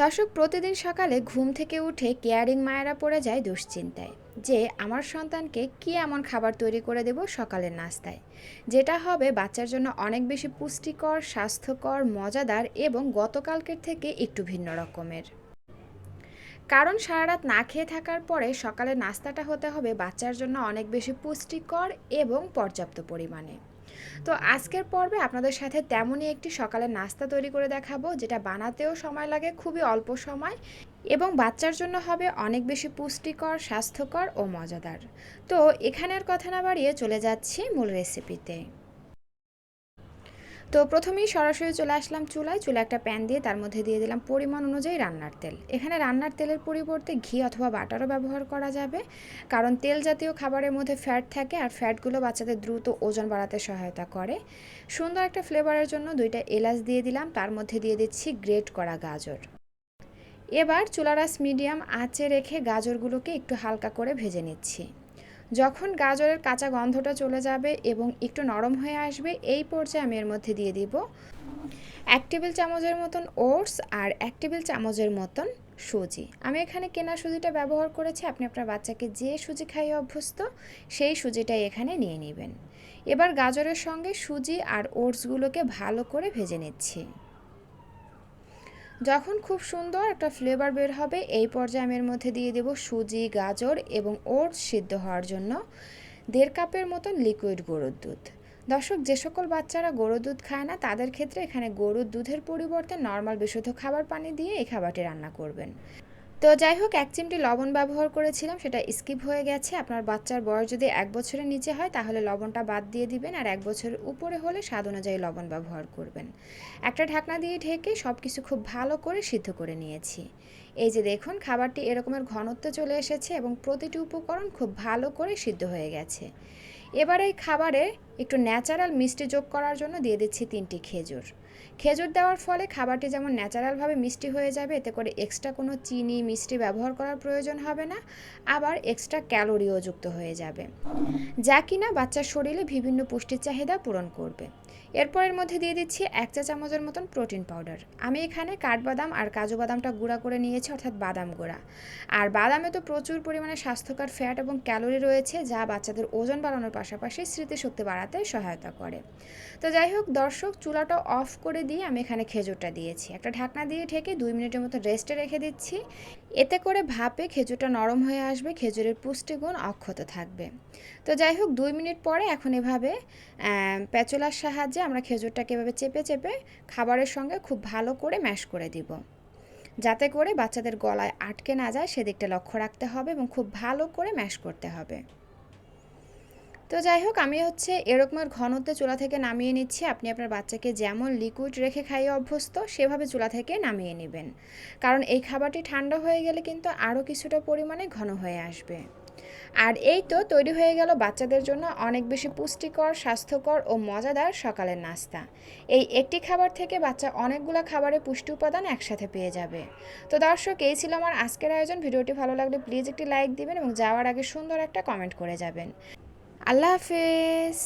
দর্শক, প্রতিদিন সকালে ঘুম থেকে উঠে কেয়ারিং মায়েরা পড়ে যায় দুশ্চিন্তায়। যে, আমার সন্তানকে কি এমন খাবার তৈরি করে দেব সকালের নাস্তায়? যেটা হবে বাচ্চার জন্য অনেক বেশি পুষ্টিকর, স্বাস্থ্যকর, মজাদার এবং গতকালকের থেকে একটু ভিন্ন রকমের। কারণ সারা রাত না খেয়ে থাকার পরে সকালের নাস্তাটা হতে হবে বাচ্চার জন্য অনেক বেশি পুষ্টিকর এবং পর্যাপ্ত পরিমাণে। তো আজকের পর্বে আপনাদের সাথে তেমনই একটি সকালের নাস্তা তৈরি করে দেখাবো, যেটা বানাতেও সময় লাগে, খুবই অল্প সময়, এবং বাচ্চার জন্য হবে অনেক বেশি পুষ্টিকর, স্বাস্থ্যকর ও মজাদার। তো এখানের কথা না বাড়িয়ে চলে যাচ্ছি মূল রেসিপিতে তো প্রথমেই সরাসরি চলে আসলাম চুলায়। চুলা একটা প্যান দিয়ে তার মধ্যে দিয়ে দিলাম পরিমাণ অনুযায়ী রান্নার তেল। এখানে রান্নার তেলের পরিবর্তে ঘি অথবা বাটারও ব্যবহার করা যাবে। কারণ তেল জাতীয় খাবারের মধ্যে ফ্যাট থাকে আর ফ্যাটগুলো বাচ্চাদের দ্রুত ওজন বাড়াতে সহায়তা করে। সুন্দর একটা ফ্লেভারের জন্য দুইটা এলাচ দিয়ে দিলাম। তার মধ্যে দিয়ে দিচ্ছি গ্রেট করা গাজর। এবার চুলারাস মিডিয়াম আঁচে রেখে গাজরগুলোকে একটু হালকা করে ভেজে নিচ্ছি। যখন গাজরের কাঁচা গন্ধটা চলে যাবে এবং একটু নরম হয়ে আসবে, এই পর্যায়ে আমি এর মধ্যে দিয়ে দিব এক টেবিল চামচের মতন ওটস আর এক টেবিল চামচের মতন সুজি। আমি এখানে কেনা সুজিটা ব্যবহার করেছি, আপনি আপনার বাচ্চাকে যে সুজি খাইয়ে অভ্যস্ত, সেই সুজিটাই এখানে নিয়ে নেবেন। এবার গাজরের সঙ্গে সুজি আর ওটসগুলোকে ভালো করে ভেজে নিচ্ছি। যখন খুব সুন্দর একটা ফ্লেভার বের হবে, এই পর্যায়ে আমি এর মধ্যে দিয়ে দেব সুজি, গাজর এবং ওটস সিদ্ধ হওয়ার জন্য দেড় কাপের মতন লিকুইড গরুর দুধ। দর্শক, যে সকল বাচ্চারা গরুর দুধ খায় না, তাদের ক্ষেত্রে এখানে গরুর দুধের পরিবর্তে নর্মাল বিশুদ্ধ খাবার পানি দিয়ে এই খাবারটি রান্না করবেন। তো যাই হোক এক চিমটি লবণ ব্যবহার করেছিলাম, সেটা স্কিপ হয়ে গেছে। আপনার বাচ্চার বয়স যদি এক বছরের নিচে হয়, তাহলে লবণটা বাদ দিয়ে দিবেন আর এক বছরের উপরে হলে স্বাদ অনুযায়ী লবণ ব্যবহার করবেন। একটা ঢাকনা দিয়ে ঢেকে সব কিছু খুব ভালো করে সিদ্ধ করে নিয়েছি। এই যে দেখুন, খাবারটি এরকমের ঘনত্ব চলে এসেছে এবং প্রতিটি উপকরণ খুব ভালো করে সিদ্ধ হয়ে গেছে। এবার এই খাবারে একটু ন্যাচারাল মিষ্টি যোগ করার জন্য দিয়ে দিচ্ছি তিনটি খেজুর। খেজুর দেওয়ার ফলে খাবারটি যেমন ন্যাচারালভাবে মিষ্টি হয়ে যাবে, এতে করে এক্সট্রা কোনো চিনি, মিষ্টি ব্যবহার করার প্রয়োজন হবে না, আবার এক্সট্রা ক্যালোরিও যুক্ত হয়ে যাবে। যা কিনা বাচ্চার শরীরে বিভিন্ন পুষ্টির চাহিদা পূরণ করবে। এরপর এর মধ্যে দিয়ে দিচ্ছি এক চা চামচের মতন প্রোটিন পাউডার আমি এখানে কাঠবাদাম আর কাজু বাদামটা গুঁড়া করে নিয়েছি, অর্থাৎ বাদাম গুঁড়া। আর বাদামে তো প্রচুর পরিমাণে স্বাস্থ্যকর ফ্যাট এবং ক্যালোরি রয়েছে, যা বাচ্চাদের ওজন বাড়ানোর পাশাপাশি স্মৃতিশক্তি বাড়াতে সহায়তা করে। তো যাই হোক দর্শক, চুলাটা অফ করে দিয়ে আমি এখানে খেজুরটা দিয়েছি। একটা ঢাকনা দিয়ে ঢেকে দুই মিনিটের মতো রেস্টে রেখে দিচ্ছি। এতে করে ভাপে খেজুরটা নরম হয়ে আসবে, খেজুরের পুষ্টিগুণ অক্ষত থাকবে। তো যাই হোক দুই মিনিট পরে এখন এভাবে প্যাচুলার সাহায্যে আমরা খেজুরটাকে এভাবে চেপে চেপে খাবারের সঙ্গে খুব ভালো করে ম্যাশ করে দিব। যাতে করে বাচ্চাদের গলায় আটকে না যায়, সেদিকটা লক্ষ্য রাখতে হবে এবং খুব ভালো করে ম্যাশ করতে হবে। তো যাই হোক আমি হচ্ছে এরকমের ঘনত্বে চুলা থেকে নামিয়ে নিচ্ছি। আপনি আপনার বাচ্চাকে যেমন লিকুইড রেখে খাইয়ে অভ্যস্ত, সেভাবে চুলা থেকে নামিয়ে নেবেন। কারণ এই খাবারটি ঠান্ডা হয়ে গেলে কিন্তু আরও কিছুটা পরিমাণে ঘন হয়ে আসবে। আর এই তো তৈরি হয়ে গেল বাচ্চাদের জন্য অনেক বেশি পুষ্টিকর, স্বাস্থ্যকর ও মজাদার সকালের নাস্তা। এই একটি খাবার থেকে বাচ্চা অনেকগুলো খাবারে পুষ্টি উপাদান একসাথে পেয়ে যাবে। তো দর্শক, এই ছিল আমার আজকের আয়োজন। ভিডিওটি ভালো লাগলে প্লিজ একটি লাইক দিবেন এবং যাওয়ার আগে সুন্দর একটা কমেন্ট করে যাবেন। আল্লাহ হাফেজ।